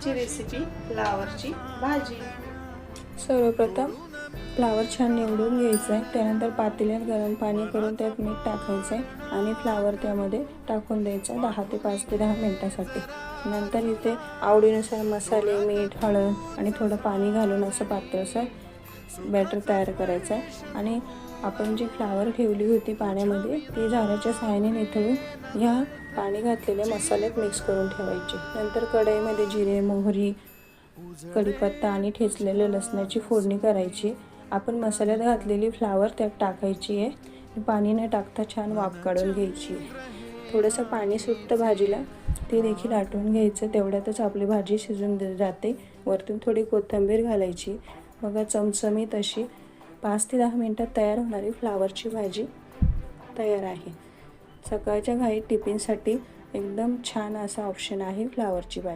आजची रेसिपी फ्लावरची भाजी. सर्वप्रथम फ्लावर छान निवडून घ्यायचं आहे त्यानंतर पातेल्यात गरम पाणी करून त्यात मीठ टाकायचं आहे आणि फ्लावर त्यामध्ये टाकून द्यायचं दहा ते पाच ते दहा मिनटासाठी. नंतर इथे आवडीनुसार मसाले मीठ हळद आणि थोडं पाणी घालून असं पातळसर बॅटर तयार करायचं आहे आणि आपण जी फ्लावर ठेवली होती पाण्यामध्ये ती झाडाच्या सहाय्याने निथळून ह्या पाणी घातलेले मसाल्यात मिक्स करून ठेवायचे. नंतर कढईमध्ये जिरे मोहरी कढीपत्ता आणि ठेचलेल्या लसणाची फोडणी करायची. आपण मसाल्यात घातलेली फ्लावर त्यात टाकायची आहे. पाणी न टाकता छान वाफ काढून घ्यायची आहे. थोडंसं पाणी सुटतं भाजीला ते देखील आटवून घ्यायचं. तेवढ्यातच आपली भाजी शिजून जाते. वरतून थोडी कोथिंबीर घालायची. बघा चमचमीत अशी पाच ते दहा मिनटात तयार होणारी फ्लावरची भाजी तयार आहे. सकाळच्या घाई टिफिनसाठी एकदम छान असा ऑप्शन आहे फ्लावरची भाजी